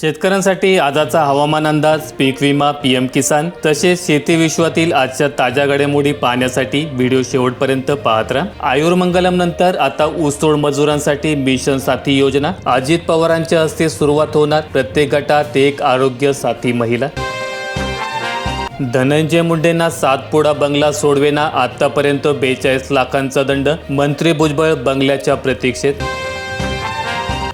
शेतकऱ्यांसाठी आजचा हवामान अंदाज पीक विमा पीएम किसान तसेच शेती विश्वातील आजच्या ताज्या घडामोडी पाहण्यासाठी व्हिडिओ शेवटपर्यंत पाहत राहा. आयुर्मंगलम नंतर आता ऊसतोड मजुरांसाठी मिशन साथी योजना. अजित पवारांच्या हस्ते सुरुवात होणार प्रत्येक गटात एक आरोग्य साथी महिला. धनंजय मुंडेंना सातपुडा बंगला सोडवेना आतापर्यंत बेचाळीस लाखांचा दंड. मंत्री भुजबळ बंगल्याच्या प्रतीक्षेत.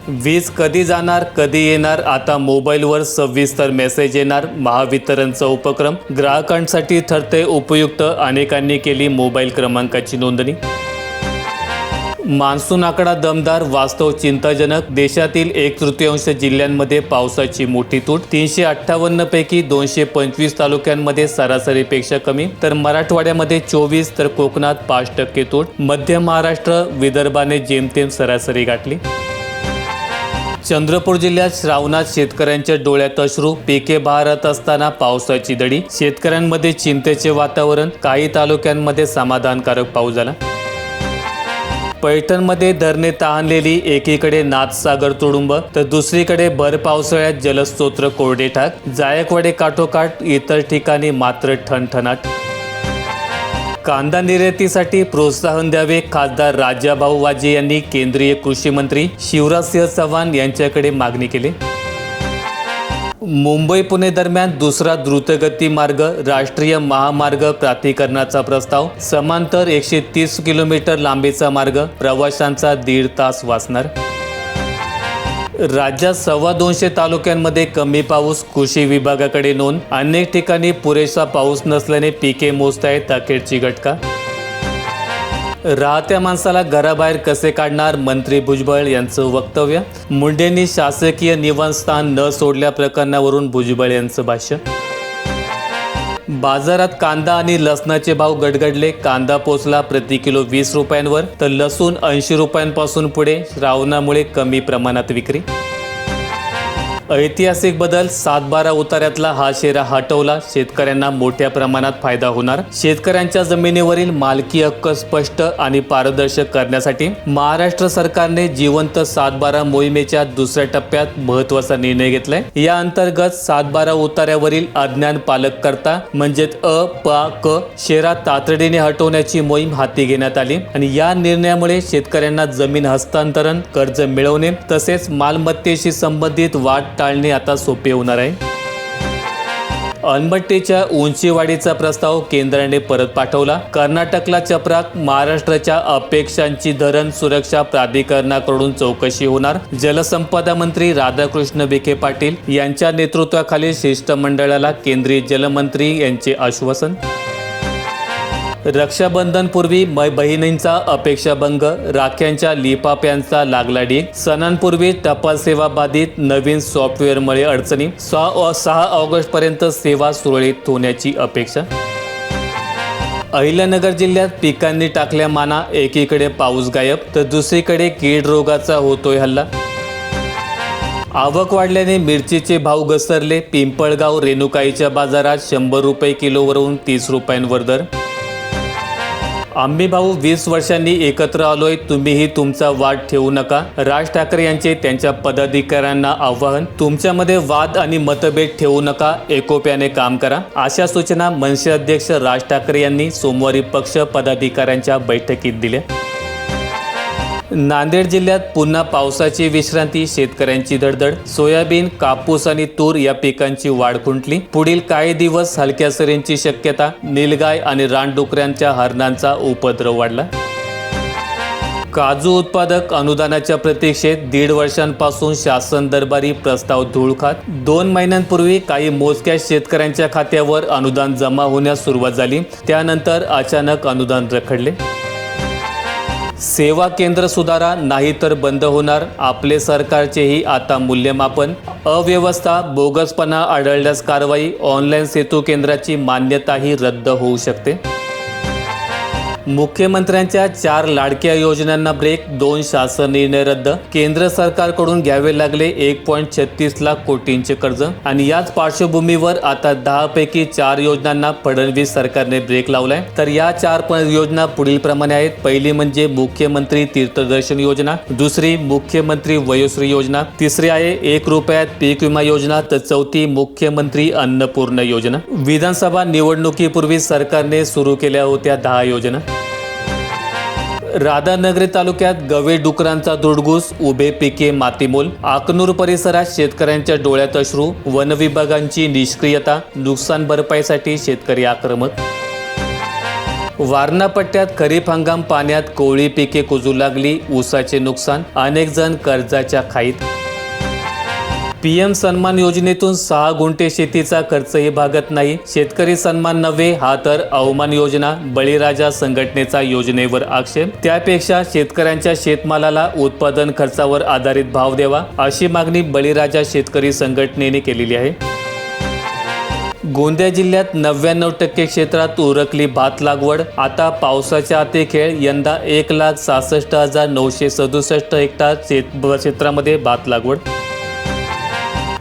वीज कधी जाणार कधी येणार? आता मोबाईलवर सविस्तर मेसेज येणार. महावितरणचा उपक्रम. ग्राहकांसाठी ठरते उपयुक्त. अनेकांनी केली मोबाईल क्रमांकाची नोंदणी. मान्सून आकडा दमदार वास्तव चिंताजनक. देशातील एक तृतीयांश जिल्ह्यांमध्ये पावसाची मोठी तूट. तीनशे अठ्ठावन्न पैकी दोनशे पंचवीस तालुक्यांमध्ये सरासरीपेक्षा कमी. तर मराठवाड्यामध्ये चोवीस तर कोकणात पाच टक्के तूट. मध्य महाराष्ट्र विदर्भाने जेमतेम सरासरी गाठली. चंद्रपूर जिल्ह्यात श्रावणात शेतकऱ्यांच्या डोळ्यात अश्रू पिके बहारत असताना पावसाची दडी. शेतकऱ्यांमध्ये चिंतेचे वातावरण काही तालुक्यांमध्ये समाधानकारक पाऊस झाला. पैठणमध्ये धरणे तहानलेली एकीकडे नाथसागर तुडुंब तर दुसरीकडे भर पावसाळ्यात जलस्तोत्र कोरडे ठाक जायकवाडे काठोकाठ इतर ठिकाणी मात्र ठणठणाट. कांदा निर्यातीसाठी प्रोत्साहन द्यावे खासदार राजाभाऊ वाजे यांनी केंद्रीय कृषी मंत्री शिवराजसिंह चव्हाण यांच्याकडे मागणी केली. मुंबई पुणे दरम्यान दुसरा द्रुतगती मार्ग राष्ट्रीय महामार्ग प्राधिकरणाचा प्रस्ताव समांतर एकशे तीस किलोमीटर लांबीचा मार्ग प्रवाशांचा दीड तास वाचणार. राज्यात सव्वा दोनशे तालुक्यांमध्ये कमी पाऊस कृषी विभागाकडे नोंद. अनेक ठिकाणी पुरेसा पाऊस नसल्याने पिके मोजताय अखेरची घटका. राहत्या माणसाला घराबाहेर कसे काढणार मंत्री भुजबळ यांचं वक्तव्य? मुंडेंनी शासकीय निवासस्थान न सोडल्या प्रकरणावरून भुजबळ यांचं भाष्य. बाजारात कांदा आणि लसणाचे भाव गडगडले. कांदा पोचला प्रति किलो वीस रुपयांवर तर लसूण ऐंशी रुपयांपासून पुढे. श्रावणामुळे कमी प्रमाणात विक्री. ऐतिहासिक बदल सातबारा उतार्यातला हा शेरा हटवला शेतकऱ्यांना मोठ्या प्रमाणात फायदा होणार. शेतकऱ्यांच्या जमिनीवरील मालकी हक्क स्पष्ट आणि पारदर्शक करण्यासाठी महाराष्ट्र सरकारने जिवंत सातबारा मोहिमेच्या दुसऱ्या टप्प्यात महत्त्वाचा निर्णय घेतलाय. या अंतर्गत सातबारा उतार्यावरील अज्ञान पालक करता म्हणजेच अ प क शेरा तातडीने हटवण्याची मोहीम हाती घेण्यात आली आणि या निर्णयामुळे शेतकऱ्यांना जमीन हस्तांतरण कर्ज मिळवणे तसेच मालमत्तेशी संबंधित वाट टाळणे आता सोपे होणार आहे. अनबट्टेच्या उंचीवाढीचा प्रस्ताव केंद्राने परत पाठवला. कर्नाटकला चपराक महाराष्ट्राच्या अपेक्षांची धरण सुरक्षा प्राधिकरणाकडून चौकशी होणार. जलसंपदा मंत्री राधाकृष्ण विखे पाटील यांच्या नेतृत्वाखाली शिष्टमंडळाला केंद्रीय जलमंत्री यांचे आश्वासन. रक्षाबंधनपूर्वी मै बहिणींचा अपेक्षाभंग राख्यांच्या लिपाप्यांचा लागला डी सणांपूर्वी टपाल सेवा बाधित नवीन सॉफ्टवेअरमुळे अडचणी सहा सहा ऑगस्टपर्यंत सेवा सुरळीत होण्याची अपेक्षा. अहिल्यानगर जिल्ह्यात पिकांनी टाकल्या माना एकीकडे पाऊस गायब तर दुसरीकडे कीड रोगाचा होतोय हल्ला. आवक वाढल्याने मिरचीचे भाव घसरले पिंपळगाव रेणुकाईच्या बाजारात शंभर रुपये किलोवरून तीस रुपयांवर दर. आम्ही भाऊ वीस वर्षांनी एकत्र आलोय तुम्हीही तुमचा वाद ठेवू नका. राज ठाकरे यांचे त्यांच्या पदाधिकाऱ्यांना आवाहन तुमच्यामध्ये वाद आणि मतभेद ठेवू नका एकोप्याने काम करा. अशा सूचना मनसे अध्यक्ष राज ठाकरे यांनी सोमवारी पक्ष पदाधिकाऱ्यांच्या बैठकीत दिल्या. नांदेड जिल्ह्यात पुन्हा पावसाची विश्रांती. शेतकऱ्यांची धडधड सोयाबीन कापूस आणि तूर या पिकांची वाढ खुंटली. पुढील काही दिवस हलक्या सरींची शक्यता. निलगाय आणि रानडुकऱ्यांच्या हरणांचा उपद्रव वाढला. काजू उत्पादक अनुदानाच्या प्रतीक्षेत दीड वर्षांपासून शासन दरबारी प्रस्ताव धूळ खात दोन महिन्यांपूर्वी काही मोजक्या शेतकऱ्यांच्या खात्यावर अनुदान जमा होण्यास सुरुवात झाली. त्यानंतर अचानक अनुदान रखडले. सेवा केंद्र सुधारा नाही तर बंद होणार. आपले सरकारचेही आता मूल्यमापन. अव्यवस्था बोगसपणा आढळल्यास कारवाई. ऑनलाईन सेतू केंद्राची मान्यताही रद्द होऊ शकते. मुख्यमंत्र्यांच्या चार लाडक्या योजनांना ब्रेक दोन शासन निर्णय रद्द केंद्र सरकारकडून घ्यावे लागले एक पॉईंट छत्तीस लाख कोटींचे कर्ज आणि याच पार्श्वभूमीवर आता दहा पैकी चार योजनांना फडणवीस सरकारने ब्रेक लावलाय. तर या चार योजना पुढील प्रमाणे आहेत. पहिली म्हणजे मुख्यमंत्री तीर्थदर्शन योजना दुसरी मुख्यमंत्री वयोश्री योजना तिसरी आहे एक रुपयात पीक विमा योजना तर चौथी मुख्यमंत्री अन्नपूर्ण योजना. विधानसभा निवडणुकीपूर्वी सरकारने सुरू केल्या होत्या दहा योजना. राधानगरी तालुक्यात गवे डुकरांचा दुडगूस उभे पिके मातीमोल आकनूर परिसरात शेतकऱ्यांच्या डोळ्यात अश्रू वन विभागांची निष्क्रियता नुकसान भरपाईसाठी शेतकरी आक्रमक. वारणा पट्ट्यात खरीप हंगाम पाण्यात कोळी पिके कुजू लागली ऊसाचे नुकसान अनेक जण कर्जाच्या खाईत. पीएम सन्मान योजनेतून सहा गुंठे शेतीचा खर्चही भागत नाही. शेतकरी सन्मान नव्हे हा तर अवमान योजना बळीराजा संघटनेचा योजनेवर आक्षेप. त्यापेक्षा शेतकऱ्यांच्या शेतमालाला उत्पादन खर्चावर आधारित भाव द्यावा अशी मागणी बळीराजा शेतकरी संघटनेने केलेली आहे. गोंदिया जिल्ह्यात नव्याण्णव टक्के क्षेत्रात उरकली भात लागवड. आता पावसाच्या आते खेळ यंदा एक लाख सहासष्ट हजार नऊशे सदुसष्ट हेक्टर क्षेत्रामध्ये भात लागवड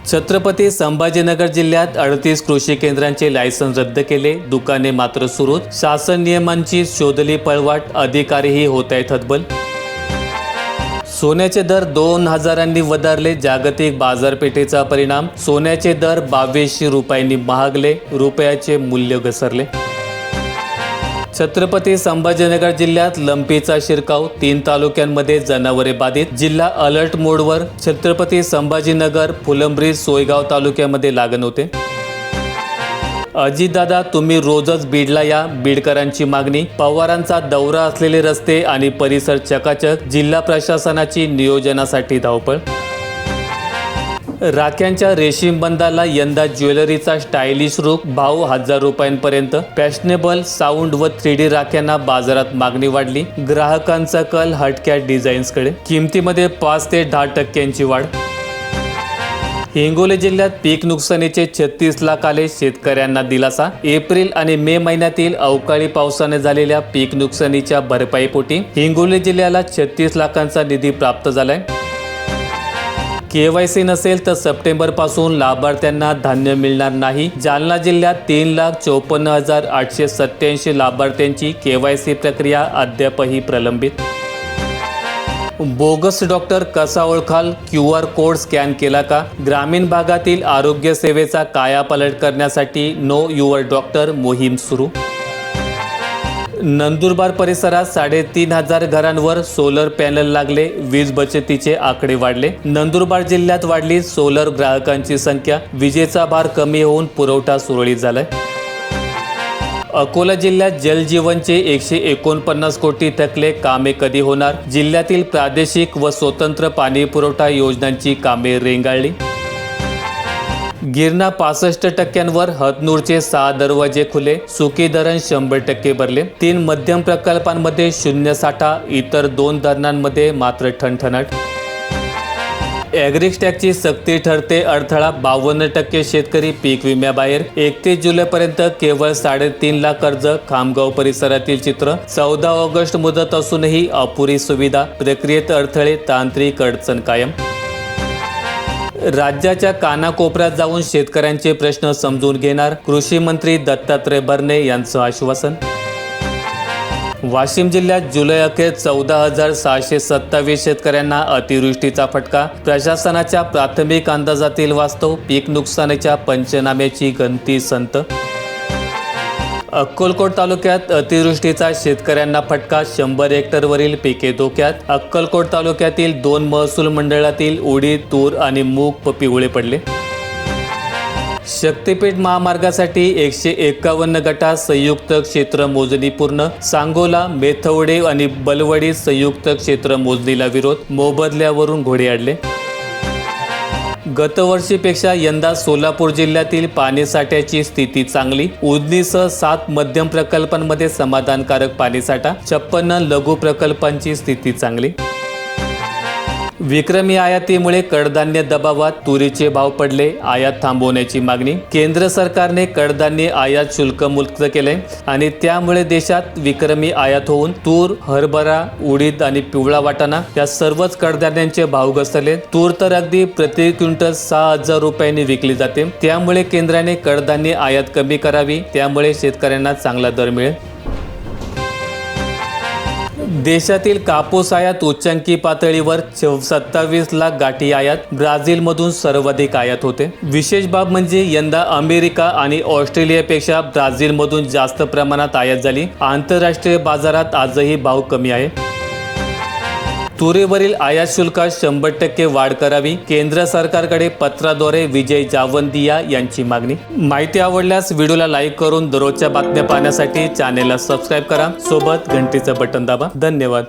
छत्रपती संभाजीनगर जिल्ह्यात अडतीस कृषी केंद्रांचे लायसन्स रद्द केले. दुकाने मात्र सुरूच शासन नियमांची शोधली पळवाट अधिकारीही होत आहेत हतबल. सोन्याचे दर दोन हजारांनी वधारले. जागतिक बाजारपेठेचा परिणाम. सोन्याचे दर बावीसशे रुपयांनी महागले. रुपयाचे मूल्य घसरले. छत्रपती संभाजीनगर जिल्ह्यात लंपीचा शिरकाव तीन तालुक्यांमध्ये जनावरे बाधित. जिल्हा अलर्ट मोडवर छत्रपती संभाजीनगर फुलंब्री सोयगाव तालुक्यामध्ये लागण होते. अजितदादा तुम्ही रोजच बीडला या बीडकरांची मागणी. पवारांचा दौरा असलेले रस्ते आणि परिसर चकाचक. जिल्हा प्रशासनाची नियोजनासाठी धावपळ. राख्यांच्या रेशीम बंदाला यंदा ज्वेलरीचा स्टायलिश रूप भाव हजार रुपयांपर्यंत. फॅशनेबल साऊंड व थ्री डी राख्यांना बाजारात मागणी वाढली. ग्राहकांचा कल हटक्या डिझाईन्सकडे किमतीमध्ये पाच ते दहा टक्क्यांची वाढ. हिंगोली जिल्ह्यात पीक नुकसानीचे छत्तीस लाख आले शेतकऱ्यांना दिलासा. एप्रिल आणि मे महिन्यातील अवकाळी पावसाने झालेल्या पीक नुकसानीच्या भरपाईपोटी हिंगोली जिल्ह्याला छत्तीस लाखांचा निधी प्राप्त झालाय. के वाय सी नसेल तर सप्टेंबरपासून लाभार्थ्यांना धान्य मिळणार नाही. जालना जिल्ह्यात तीन लाख चौपन्न हजार आठशे सत्याऐंशी लाभार्थ्यांची के वाय सी प्रक्रिया अद्यापही प्रलंबित. बोगस डॉक्टर कसा ओळखाल? क्यू आर कोड स्कॅन केला का? ग्रामीण भागातील आरोग्य सेवेचा कायापालट करण्यासाठी नो युअर डॉक्टर मोहीम सुरू. नंदुरबार परिसरात साडेतीन हजार घरांवर सोलर पॅनल लागले. वीज बचतीचे आकडे वाढले. नंदुरबार जिल्ह्यात वाढली सोलर ग्राहकांची संख्या. विजेचा भार कमी होऊन पुरवठा सुरळीत झालाय. अकोला जिल्ह्यात जलजीवनचे एकशे एकोणपन्नास कोटी थकले. कामे कधी होणार? जिल्ह्यातील प्रादेशिक व स्वतंत्र पाणी पुरवठा योजनांची कामे रेंगाळली. गिरणा पासष्ट टक्क्यांवर हतनूरचे सहा दरवाजे खुले सुकी धरण शंभर टक्के भरले. तीन मध्यम प्रकल्पांमध्ये शून्य साठा इतर दोन धरणांमध्ये मात्र ठणठणट. ॲग्रिस्टॅकची सक्ती ठरते अडथळा बावन्न टक्के शेतकरी पीक विम्याबाहेर. एकतीस जुलैपर्यंत केवळ साडेतीन लाख कर्ज खामगाव परिसरातील चित्र. चौदा ऑगस्ट मुदत असूनही अपुरी सुविधा. प्रक्रियेत अडथळे तांत्रिक अडचण कायम. राज्याच्या कानाकोपऱ्यात जाऊन शेतकऱ्यांचे प्रश्न समजून घेणार कृषी मंत्री दत्तात्रय बरणे यांचं आश्वासन. वाशिम जिल्ह्यात जुलै अखेर चौदा हजार सहाशे सत्तावीस शेतकऱ्यांना अतिवृष्टीचा फटका. प्रशासनाच्या प्राथमिक अंदाजातील वास्तव पीक नुकसानीच्या पंचनाम्याची गंती संत. अक्कलकोट तालुक्यात अतिवृष्टीचा शेतकऱ्यांना फटका शंभर हेक्टरवरील पिके धोक्यात. अक्कलकोट तालुक्यातील दोन महसूल मंडळातील उडीद तूर आणि मूग पिवळे पडले. शक्तीपीठ महामार्गासाठी एकशे एकावन्न गटात संयुक्त क्षेत्र मोजणी पूर्ण. सांगोला मेथवडे आणि बलवडी संयुक्त क्षेत्र मोजणीला विरोध. मोबदल्यावरून घोडे आणले गतवर्षीपेक्षा यंदा सोलापूर जिल्ह्यातील पाणीसाठ्याची स्थिती चांगली. उजनीसह सात मध्यम प्रकल्पांमध्ये समाधानकारक पाणीसाठा छप्पन्न लघु प्रकल्पांची स्थिती चांगली. विक्रमी आयातीमुळे कडधान्य दबावात तुरीचे भाव पडले. आयात थांबवण्याची मागणी केंद्र सरकारने कडधान्य आयात शुल्क मुक्त केले आणि त्यामुळे देशात विक्रमी आयात होऊन तूर हरभरा उडीद आणि पिवळा वाटाणा या सर्वच कडधान्यांचे भाव घसरले. तूर तर अगदी प्रति क्विंटल सहा हजार रुपयांनी विकली जाते. त्यामुळे केंद्राने कडधान्य आयात कमी करावी. त्यामुळे शेतकऱ्यांना चांगला दर मिळेल. देशातील कापूस आयात उच्चांकी पातळीवर सत्तावीस लाख गाठी आयात ब्राझीलमधून सर्वाधिक आयात होते. विशेष बाब म्हणजे यंदा अमेरिका आणि ऑस्ट्रेलियापेक्षा ब्राझीलमधून जास्त प्रमाणात आयात झाली. आंतरराष्ट्रीय बाजारात आजही भाव कमी आहे. तुरीवरील आयात शुल्कात शंभर टक्के वाढ करावी. केंद्र सरकारकडे पत्राद्वारे विजय जावंदिया यांची मागणी. माहिती आवडल्यास व्हिडिओला लाईक करून दररोजच्या बातम्या पाहण्यासाठी चॅनेलला सबस्क्राईब करा. सोबत घंटीचं बटन दाबा. धन्यवाद.